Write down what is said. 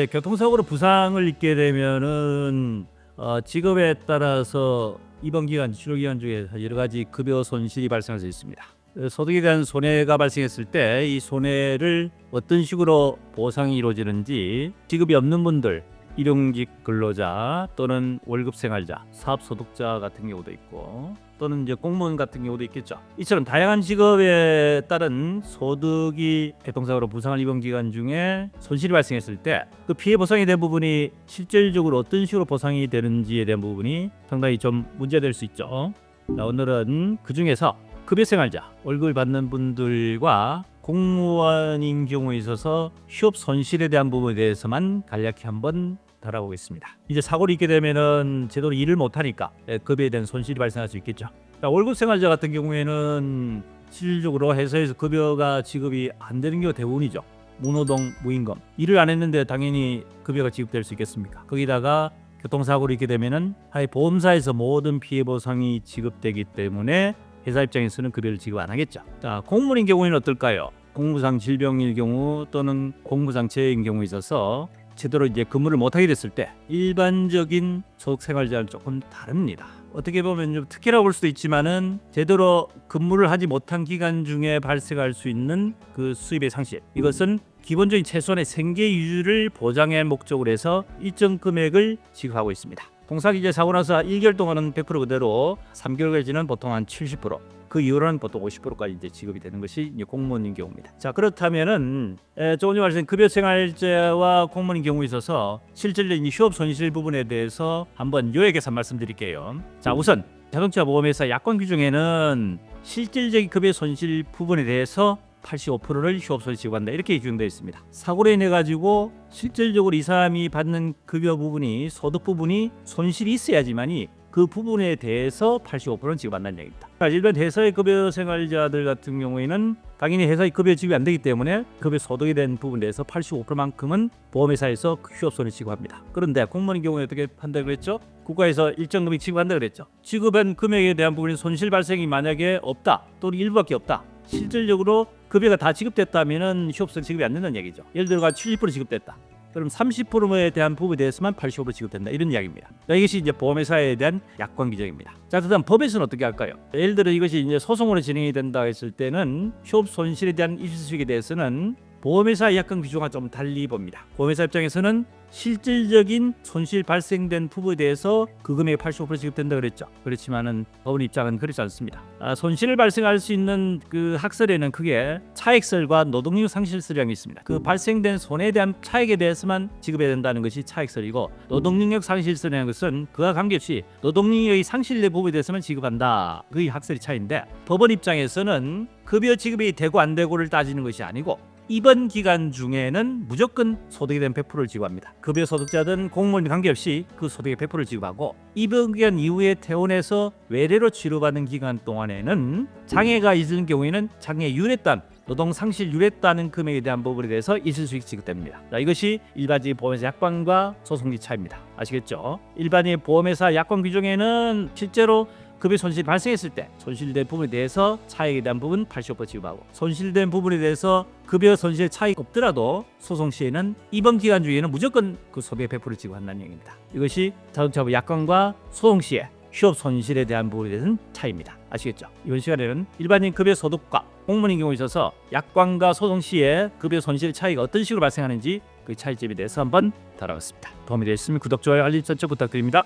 네, 교통사고로 부상을 입게 되면은 어, 직업에 따라서 입원 기간, 치료 기간 중에 여러 가지 급여 손실이 발생할 수 있습니다. 어, 소득에 대한 손해가 발생했을 때 이 손해를 어떤 식으로 보상이 이루어지는지 직업이 없는 분들, 일용직 근로자 또는 월급 생활자, 사업 소득자 같은 경우도 있고 또는 이제 공무원 같은 경우도 있겠죠. 이처럼 다양한 직업에 따른 소득이 교통사고로 부상을 입은 기간 중에 손실이 발생했을 때 그 피해 보상이 된 부분이 실질적으로 어떤 식으로 보상이 되는지에 대한 부분이 상당히 좀 문제될 수 있죠. 자, 오늘은 그 중에서 급여 생활자, 월급을 받는 분들과 공무원인 경우에 있어서 휴업 손실에 대한 부분에 대해서만 간략히 한번 다뤄보겠습니다. 이제 사고를 입게 되면은 제대로 일을 못하니까 예, 급여에 대한 손실이 발생할 수 있겠죠. 자, 월급 생활자 같은 경우에는 실질적으로 회사에서 급여가 지급이 안 되는 경우가 대부분이죠. 무노동, 무임금. 일을 안 했는데 당연히 급여가 지급될 수 있겠습니까? 거기다가 교통사고를 입게 되면은 하여 보험사에서 모든 피해 보상이 지급되기 때문에 회사 입장에서는 급여를 지급 안 하겠죠. 자, 공무원인 경우에는 어떨까요? 공무상 질병일 경우 또는 공무상 재해인 경우에 있어서 제대로 이제 근무를 못하게 됐을 때 일반적인 소득 생활자는 조금 다릅니다. 어떻게 보면 좀 특혜라고 볼 수도 있지만은 제대로 근무를 하지 못한 기간 중에 발생할 수 있는 그 수입의 상실 이것은 기본적인 최소한의 생계 유지를 보장할 목적으로 해서 일정 금액을 지급하고 있습니다. 공사기재 사고 나서 1개월 동안은 100% 그대로 3개월까지는 보통 한 70% 그 이후로는 보통 50%까지 이제 지급이 되는 것이 공무원인 경우입니다. 자 그렇다면은 에, 조금 전에 말씀드린 급여 생활자와 공무원인 경우에 있어서 실질적인 이 휴업 손실 부분에 대해서 한번 요약해서 말씀드릴게요. 자 우선 자동차 보험회사 약관 규정에는 실질적인 급여 손실 부분에 대해서 85%를 휴업손 지급한다 이렇게 규정되어 있습니다. 사고로 인해 가지고 실질적으로 이 사람이 받는 급여 부분이 소득 부분이 손실이 있어야지만이 그 부분에 대해서 85%는 지급한다는 얘기입니다. 자, 일반 회사의 급여 생활자들 같은 경우에는 당연히 회사의 급여 지급이 안 되기 때문에 급여 소득에 대한 부분에 대해서 85%만큼은 보험회사에서 휴업손을 지급합니다. 그런데 공무원인 경우에 어떻게 한다 그랬죠? 국가에서 일정 금액 지급한다 그랬죠. 지급한 금액에 대한 부분이 손실 발생이 만약에 없다 또는 일부밖에 없다. 실질적으로 급여가 다 지급됐다면은 휴업성 지급이 안 된다는 얘기죠. 예를 들어가 70% 지급됐다. 그럼 30%에 대한 부분에 대해서만 85% 지급된다 이런 이야기입니다. 자, 이것이 이제 보험회사에 대한 약관 규정입니다. 자, 그다음 법에서는 어떻게 할까요? 예를 들어 이것이 이제 소송으로 진행이 된다 했을 때는 휴업 손실에 대한 일시수익에 대해서는 보험회사 약관 규정과 좀 달리 봅니다. 보험회사 입장에서는 실질적인 손실 발생된 부분에 대해서 그 금액의 85% 지급된다 그랬죠. 그렇지만은 법원 입장은 그렇지 않습니다. 아, 손실 발생할 수 있는 그 학설에는 크게 차액설과 노동력 게 있습니다. 그 발생된 손해에 대한 차액에 대해서만 지급해야 된다는 것이 차액설이고 노동능력 상실설이라는 것은 그와 관계없이 노동능력이 상실된 부분에 대해서만 지급한다. 그게 학설이 차이인데 법원 입장에서는 급여 지급이 되고 안 되고를 따지는 것이 아니고 이번 기간 중에는 무조건 소득에 대한 100%를 지급합니다. 급여 소득자든 공무원 관계없이 그 소득의 100%를 지급하고 이번 기간 이후에 퇴원해서 외래로 치료받는 기간 동안에는 장애가 있는 경우에는 장애 유례단 노동 상실 유례다는 금액에 대한 부분에 대해서 일시 수익 지급됩니다. 자, 이것이 일반적인 보험회사 약관과 소송기 차이입니다. 아시겠죠? 일반인 보험회사 약관 규정에는 실제로 급여 손실이 발생했을 때 손실된 부분에 대해서 차익에 대한 부분 85% 지급하고 손실된 부분에 대해서 급여 손실 차익 없더라도 소송 시에는 이번 기간 중에는 무조건 그 소비의 100% 지급한다는 얘기입니다. 이것이 자동차부 약관과 소송 시에 휴업 손실에 대한 부분에 대한 차이입니다. 아시겠죠? 이번 시간에는 일반인 급여 소득과 공무원인 경우에 있어서 약관과 소송 시에 급여 손실 차이가 어떤 식으로 발생하는지 그 차이점에 대해서 한번 다뤄봤습니다. 도움이 되셨으면 구독, 좋아요, 알림 설정 부탁드립니다.